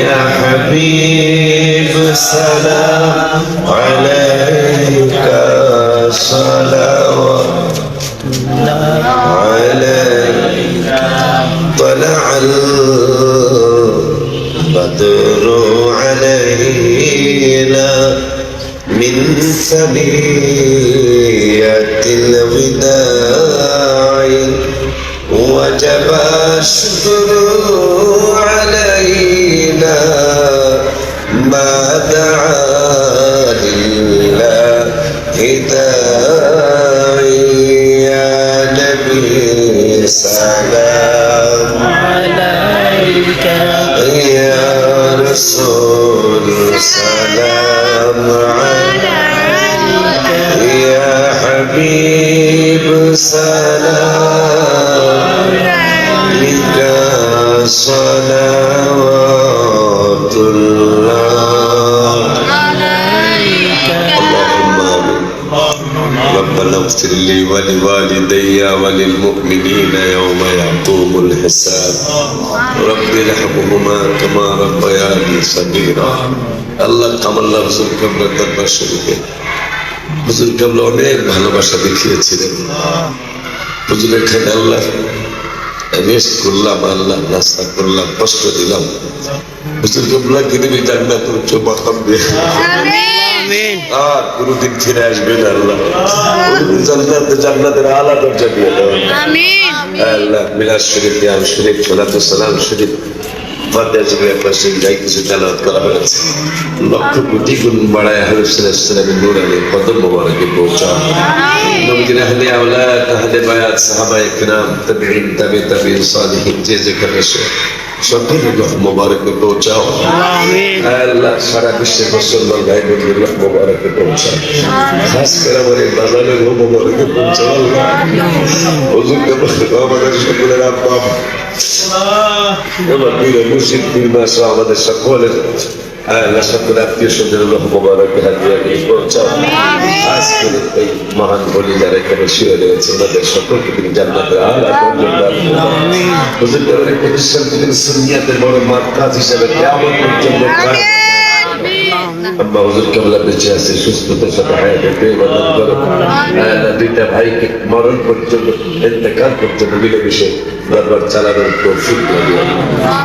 يا حبيب سلام عليك صلوات عليك طلع البدر علينا من ثنية الوداع. وجب الشكر داعي يا نبي سلام عليك يا رسول سلام عليك يا حبيب سلام عليك صلوات ربنا اغفر لي ولوالدي وللمؤمنين يوم يقوم الحساب رب ارحمهما كما ربياني صغيرا আল্লাহ কামাল্লাহ হুজুর কাবলার দরবার শরীফে হুজুর কাবলা অনেক ভালোবাসা দেখিয়েছিলেন হুজুরের খানে আল্লাহ রেস্ট করলাম আল্লাহ নাস্তা করলাম কষ্ট দিলাম হুজুর কাবলাকে দেবে জান্নাত উচ্চ মাকাম দিয়ে আমিন আর কোনদিন ফিরে আসবে না আল্লাহ কোনদিন জান্নাতে জান্নাতের আলা দরজা দিয়ে দেবেন আমিন। আল্লাহ মিলাদ শরীফ ইয়াম শরীফ সালাতু সালাম শরীফ। লক্ষ কোটি গুণ বাড়ায় হারুসাল্লাহ সাল্লামের নূর আলী কদম মোবারকে পৌঁছা নবীজির আহলে আওলাদ আহলে বায়াত সাহাবায়ে কিরাম তাবিঈন তাবে তাবিঈন সালিহিন যে যেখানে আছে সকল রহ মোবারকে পৌঁছাও। আমিন। আল্লাহ সারা বিশ্বের মুসলমান ভাই বোনদের রহ মোবারকে পৌঁছাও। খাস করে বাজারের রহ মোবারকে পৌঁছাও আল্লাহ হুজুরকে বলব আমাদের সকলের আব্বা এবার পীরের মুর্শিদ পীর মাসা আমাদের সকলের আল্লাহ সকল আত্মীয় স্বজনের রহ মোবারক হাতিয়া নিয়ে পৌঁছাও। আজকে এই মহান বলি যারা এখানে শুয়ে রয়েছে ওনাদের সকলকে তিনি জান্নাতের আলা পর্যন্ত হুজুর প্রতিষ্ঠান তিনি সুনিয়াতের বড় মার্কাজ হিসেবে কেমন পর্যন্ত اما وزير بلا بجاسي شو اسمه تسبح حياتك ولا تضرب أنا ديتا بهيك مرن قلت انت كان كنت بقول بشي ضربت يا التوفيق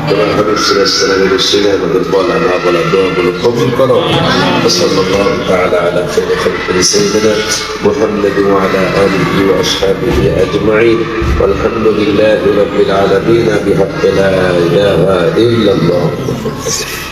طبعا حبيب سنة السنة من السنة من الضال عن أول دوا من الخوف القرار بس الله تعالى على خير خلق سيدنا محمد وعلى آله وأصحابه أجمعين والحمد لله رب العالمين بحق لا إله إلا الله Thank you.